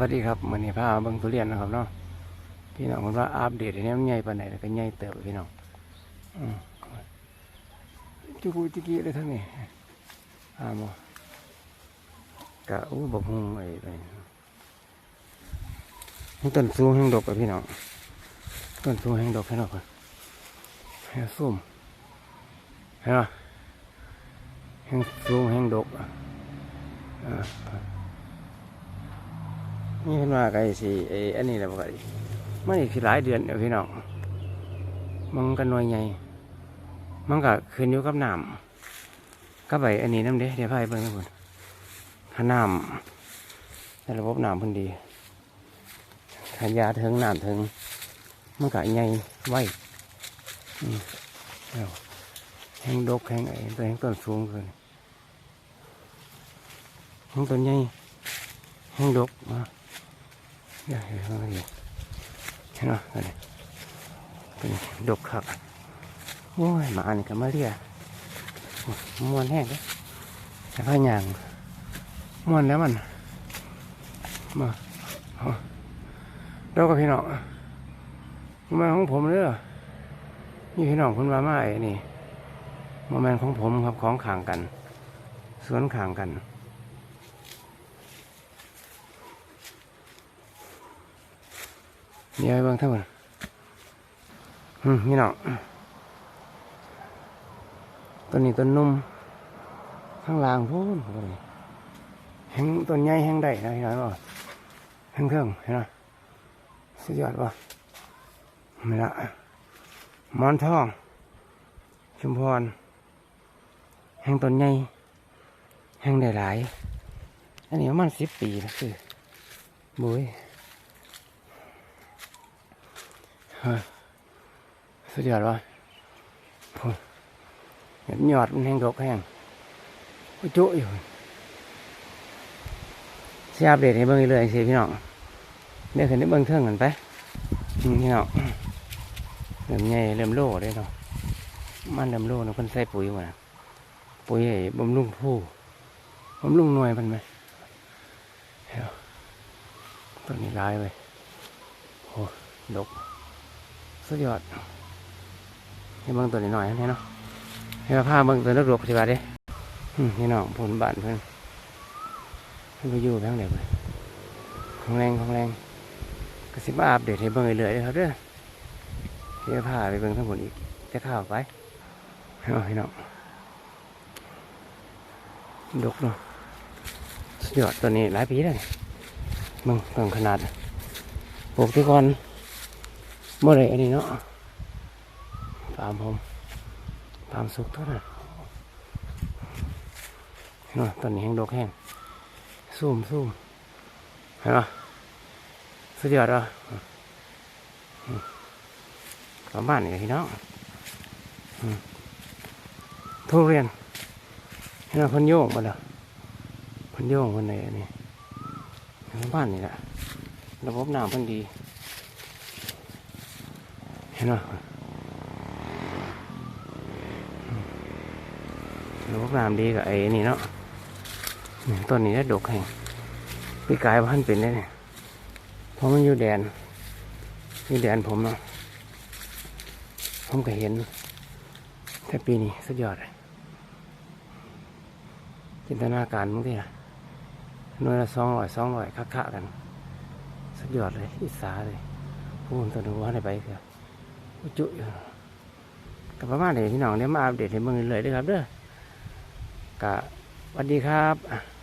วัสดีครับมันนี้พาเบิ่งทุเรียนนะครับเนาะพี่น้องคนว่าอัปเดตอันนี้มันใหญ่ปานไหนแล้วก็ใหญ่เติบพี่น้องอจุกุจิกิเลยทั้งนี้อ่าบ่กะอู้บกฮงไอ้ไปต้นสูงทั้งดกอะพี่น้องต้นสูงทั้งดกให้น้องก่อนให้มเห็นไหมแห้งสูงแห้งดกอะอ่า นี่เพิ่นว่าไก่สิไอ้อันนี้แหละบ่ไก่มันอีกสิหลายเดือนเดี๋ยวพี่น้องมันก็น้อยใหญ่มันก็ขึ้นอยู่กับน้ำกับไอ้อันนี้น้ำเด้เดี๋ยวพาไปเบิ่งให้เพิ่นถ้าน้ำแต่ระบบน้ำพิ่นดีถ้ายาถึงน้ำถึงมันก็ใหญ่ไวอืมแล้วแห้งดกแห้งไอ้ตัวแห้งต้นสูงเกินแห้งต้นใหญ่แห้งดกมา เดี๋ยวเห็นไหมเห็นไหมตัวนี้เป็นดกครับโอ้ยหมาอันนี้ก็มาเรียมวนแห้งเลยแต่พายางมวนแล้วมันมาเอาเดี๋ยวกับพี่น้องมันมาของผมเลยหรอนี่พี่น้องคุณว่ามาไอ้นี่มันแมนของผมครับของข่างกัน สวนข่างกัน เดี๋ยวให้เบิ่งทั้งหมดอืมนี่เนาะต้นนี้ต้นนุ่มข้างล่างพูนต้นแห้งต้นใหญ่แห้งได้นะเห็นไหมบ่แห้งเครื่องเห็นไหมสุดยอดป่ะไม่ละมอนทอง ชุมพร แห้งต้นใหญ่แห้งได้หลาย อันนี้ประมาณสิบปีแล้วคือบุย เฮ้ย สุดยอดวะพูดเห็นยอดมันแห้งดกแห้งโอ้จุอยู่เสียอัปเดตให้เบิ่งเรื่อยๆสิพี่น้องเดี๋ยวขึ้นได้เบิ่งเครื่องกันไปพี่น้องเริ่มใหญ่เริ่มโล่เลยเนาะมันเริ่มโล่เนาะเพิ่นใส่ปุ๋ยมาปุ๋ยไอ้บำรุงผู้บำรุงหน่วยมันไหมต้นนี้ร้ายไปโอ้ดก สุดยอดให้เบิ่งตัวนี้หน่อยนี่เนาะให้มาพาเบิ่งตัวนักรบปฏิบัติเด้นี่น้องผลบานเพิ่นเพิ่นไปอยู่ทางไหนเพิ่นของแรงของแรงก็สิมาอัปเดตให้เบิ่งเรื่อยๆเด้อครับเด้อเดี๋ยวพาไปเบิ่งทั้งหมดอีกจะข้าวไปเอาพี่น้องดกเนาะสุดยอดตัวนี้หลายปีแล้วนี่เบิ่งเบิ่งขนาดปลูกที่ก่อน เมื่อไรอันนี้เนาะฟาร์มผมฟาร์มสุกเท่านั้นเห็นไหมตอนนี้แห้งดอกแห้งซูมซูมเห็นไหมสุดยอดอะอืมประมาณนี้พี่น้องทุเรียนเห็นไหมพันโยงมาแล้วพันโยงคนไหนนนี้ประมาณนี้แหละระบบน้ำพันดี เห็นไหมระบบน้ำดีกับไอ้นี่เนาะต้นนี้ได้ดกแห่งปีกายพันเป็นได้เนี่ยเพราะมันอยู่แดนอยู่แดนผมเนาะผมก็เห็น แต่ปีนี้สุดยอดเลยจินตนาการมึงดินะหน่วยละสองร้อยสองร้อยคักๆกัน สุดยอดเลย อิสาเลยพูดตัวดูว่าได้ไปเถอะ จุกับประมาณนี้พี่น้องเนี่ยมาอัปเดตให้เมืองเลยด้วยครับเด้อกะสวัสดีครับ